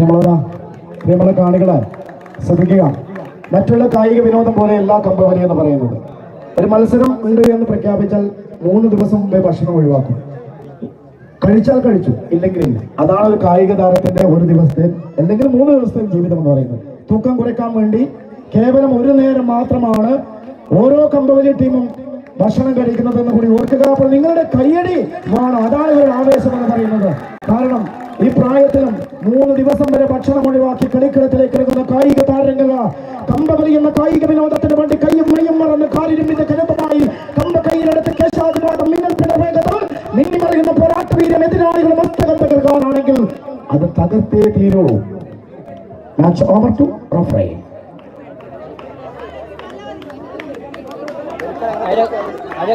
Terima kasih. പ്രിയമുള്ള കാണികളെ ശ്രദ്ധിക്കുക. മറ്റുള്ള കായിക വിനോദം പോലെയല്ല കമ്പവലി എന്ന് പറയുന്നത്. ഒരു മത്സരം ഉണ്ട് എന്ന് പ്രഖ്യാപിച്ചാൽ മൂന്ന് ദിവസം മുമ്പേ ഭക്ഷണം ഒഴിവാക്കും. കഴിച്ചാൽ കഴിച്ചു ഇല്ലെങ്കിൽ ഇല്ല. അതാണ് ഒരു കായിക താരത്തിന്റെ ഒരു ദിവസത്തെ അല്ലെങ്കിൽ മൂന്ന് ദിവസത്തെ ജീവിതം എന്ന് പറയുന്നത്. തൂക്കം കുറയ്ക്കാൻ വേണ്ടി കേവലം ഒരു നേരം മാത്രമാണ് ഓരോ കമ്പവലി ടീമും ഭക്ഷണം കഴിക്കുന്നതെന്ന് കൂടി ഓർക്കുക. അപ്പോൾ നിങ്ങളുടെ കയ്യടി വേണം. അതാണ് ഇവരുടെ ആവേശം എന്ന് പറയുന്നത്. കാരണം ഈ പ്രായത്തിലും മൂന്ന് ദിവസം വരെ ഭക്ഷണം ഒഴിവാക്കി കളിക്കളത്തിലേക്ക് ഇറങ്ങുന്ന കായിക താരങ്ങൾ കമ്പകളി എന്ന കായിക വിനോദത്തിന് വേണ്ടി കയ്യും മയ്യും മറന്ന് കാലിരുമ്പിന്റെ കരുതമായി കമ്പ കയ്യിലെടുത്ത് കേശാദിവാദം നിങ്ങൾ പിണവേഗത്താൽ മിന്നിമറിയുന്ന പോരാട്ട വീരം എതിരാളികൾ മസ്തകം തകർക്കാനാണെങ്കിൽ അത് തകർത്തേ തീരൂ. മാച്ച് ഓവർ ടു റഫറേ അതിനെ അതിനെ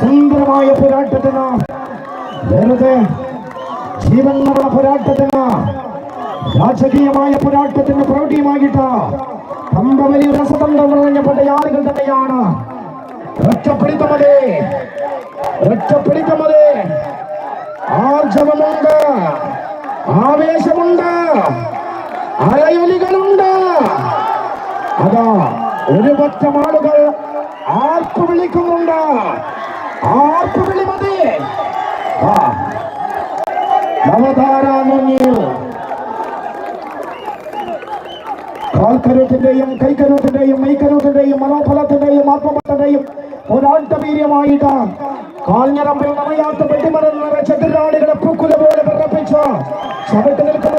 സുന്ദരമായ പോരാട്ടത്തിന് വെറുതെ ജീവൻ മരണ പോരാട്ടത്തിന് രാജകീയമായ പോരാട്ടത്തിന് പ്രൗഢിയുമായിട്ട് കമ്പവലി രസതന്ത്രം നിറഞ്ഞപ്പെട്ട ആളുകൾ തന്നെയാണ്. രക്ഷപ്പെടുത്തമതേ രക്ഷപ്പെടുത്തമതേ. ആർജവമുണ്ട് ആവേശമുണ്ട് അലയൊലികളുണ്ട് അതാ ഒരു പറ്റം ആളുകൾ ആർപ്പ് വിളിക്കുന്നുണ്ട്? ആർപ്പ് വിളി മതി? ആ, നവധാര മുന്നിൽ. കാൽക്കരുത്തിന്റെയും മനോഫലത്തിന്റെയും ആത്മബലത്തിന്റെയും ഒരാട്ടവീര്യമായിട്ട് കാൽഞ്ഞറമ്പിൽ നമയാത്ത വെട്ടിമരം നിറച്ച പൂക്കുല പോലെ വിറപ്പിച്ച ചവിട്ട് നിൽക്കുന്ന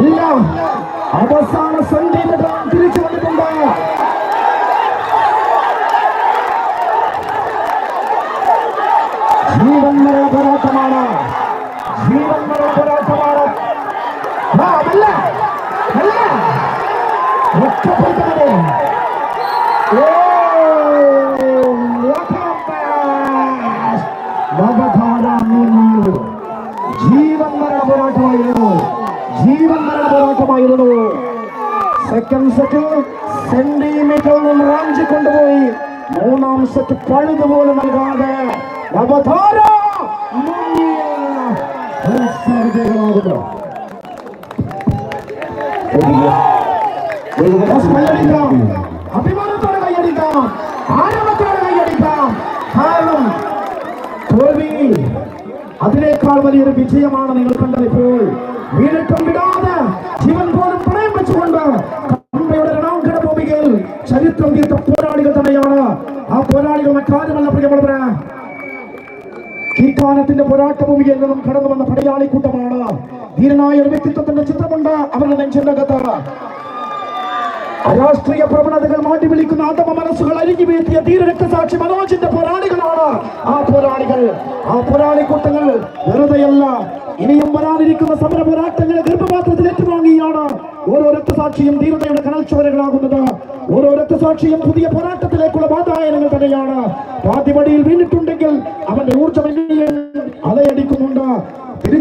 ഇല്ല അവസാന സംഗീതം തിരിച്ചു വന്നിട്ടുണ്ട്. ജീവൻ മരണ പോരാട്ടമാണ്. ജീവൻ മരണ പോരാട്ടമാണ്. ആ, ജീവൻ മരണ പോരാട്ടമായിരുന്നു. ജീവൻ മരണ പോരാട്ടമായിരുന്നു. സെക്കൻഡ് സെറ്റിൽ സെന്റിമീറ്ററിൽ നിന്ന് റാഞ്ചി കൊണ്ടുപോയി. മൂന്നാം സെറ്റ് നൽകാതെ നവധാര മുന്നിൽ വിജയമാകുന്നു കൈയടിക്കാം. അഭിമാനത്തോടെ കൈയടിക്കാം. ആരവത്തോടെ കൈയടിക്കാം കാരണം തോൽവി അതിനേക്കാൾ വലിയൊരു വിജയമാണ് നിങ്ങൾ കണ്ടത് ഇപ്പോൾ. വീണിട്ടും വിടാതെ ജീവൻ പോലും പണയം വെച്ചുകൊണ്ട് കമ്പയുടെ രണാങ്കണ ഭൂമികയിൽ ചരിത്രം തീർത്ത പോരാളികൾ തന്നെയാണ്. ആ പോരാളികൾ മറ്റാരുമല്ല പ്രിയമുള്ളവര്. കീർക്കാനത്തിന്റെ പോരാട്ട ഭൂമിയിൽ നിന്നും കടന്നു വന്ന പടയാളി കൂട്ടമാണ്. ധീരനായ ഒരു വ്യക്തിത്വത്തിന്റെ ചിത്രമുണ്ട് അവരുടെ നെഞ്ചിനകത്ത്. രാഷ്ട്രീയ പ്രവണതകൾ മാറ്റി വിളിക്കുന്ന ആത്മ മനസ്സുകൾ അരിഞ്ഞു വീഴ്ത്തിയ ധീരരക്തസാക്ഷി മനോജിന്റെ പോരാളികളാണ് ആ പോരാളികൾ. ആ പോരാളി കൂട്ടങ്ങൾ വെറുതെയല്ല ഇനിയും വരാനിരിക്കുന്ന സമര പോരാട്ടങ്ങളെ ഗർഭപാത്രത്തിൽ ഏറ്റുവാങ്ങിയാണ് ഓരോ രക്തസാക്ഷിയും ധീരതയുടെ കനൽ ഓരോ രക്തസാക്ഷിയും പുതിയ പോരാട്ടത്തിലേക്കുള്ള വാതായനങ്ങൾ തന്നെയാണ്. പാതിപടിയിൽ വീണിട്ടുണ്ടെങ്കിൽ അവന്റെ ഊർജം അലയടിക്കുന്നുണ്ട്.